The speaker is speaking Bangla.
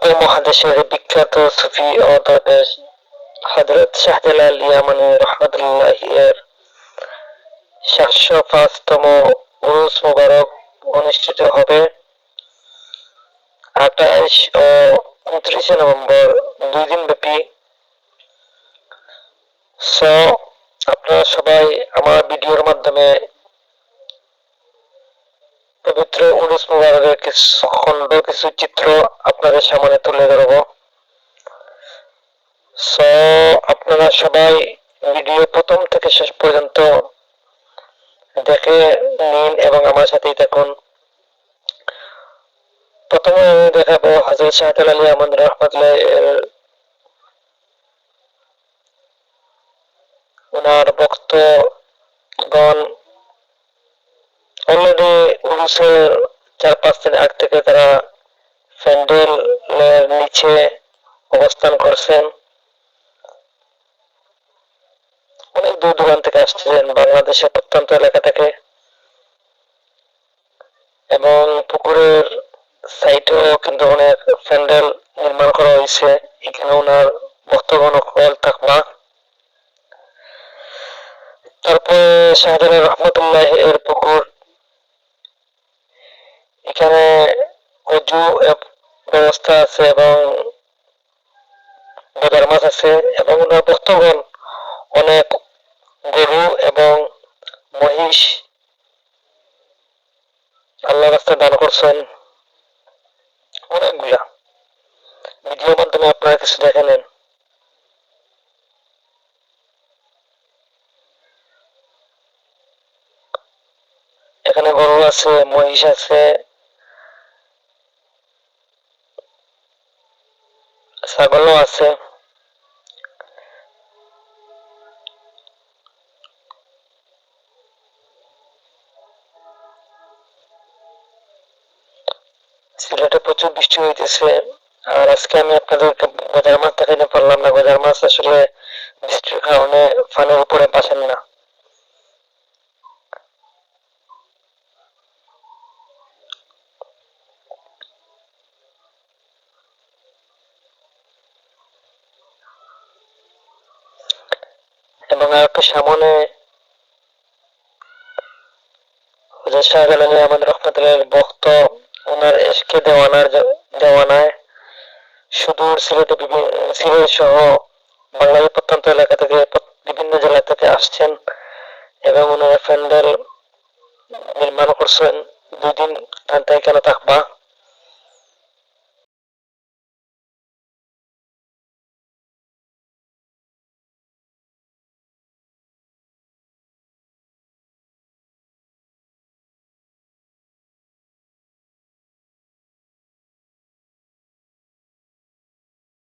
উপমহাদেশের বিখ্যাত সুফি ও দরবেশ ইয়ামানি এর উরুস অনুষ্ঠিত হবে আঠাশ ও উনত্রিশে নভেম্বর দুই দিন ব্যাপী সো আপনারা সবাই আমার ভিডিওর মাধ্যমে পবিত্র মুবারকের খণ্ড কিছু চিত্র আপনাদের সামনে তুলে ধরব। সো আপনারা সবাই ভিডিও প্রথম থেকে শেষ পর্যন্ত দেখে নিন এবং আমার সাথেই থাকুন। প্রথমে আমি দেখাবো হাজরত শাহজাল আলী আহমদ রহমতুল্লাহ ওনার ভক্তগণ। অলরেডি উরুসের চার পাঁচ দিন আগ থেকে তারা প্যান্ডেলের নিচে অবস্থান করছেন। অনেক দূর দূরান্ত থেকে আসছেন বাংলাদেশের প্রত্যন্ত এলাকা থেকে। এবং পুকুরের সাইডেও কিন্তু অনেক প্যান্ডেল নির্মাণ করা হয়েছে। এখানে ওনার ভক্তগণ কল থাকবা তারপরে শাহজালাল রহমতুল্লাহ এর পুকুর এখানে অজু ব্যবস্থা আছে এবং বাজার মাছ আছে এবং ওনার ভক্তগণ অনেক গরু এবং মহিষ আল্লাহ রাস্তায় দান করছেন। অনেকগুলা। ভিডিওর মাধ্যমে আপনারা কিছু দেখে নেন। এখানে গরু আছে, মহিষ আছে। ছাগলও আছে। সিলেটে প্রচুর বৃষ্টি হইতেছে। আর আজকে আমি আপনাদেরকে বাজার মাছ দেখাইতে পারলাম না। বাজার মাছ আসলে বৃষ্টির কারণে ফানের উপরে বাসেন না। একটু সামনে হুজুর শাহজালাল আমাদের রহমতুল্লাহ ভক্ত, ওনার এসকে দেওয়ানার দেওয়ানায় সুদূর সিলেটে সিলেট সহ বাংলাদেশ প্রত্যন্ত এলাকা থেকে বিভিন্ন জেলা থেকে আসছেন এবং ওনারা প্যান্ডেল নির্মাণ করছেন। দুই দিন এখানে থাকবা?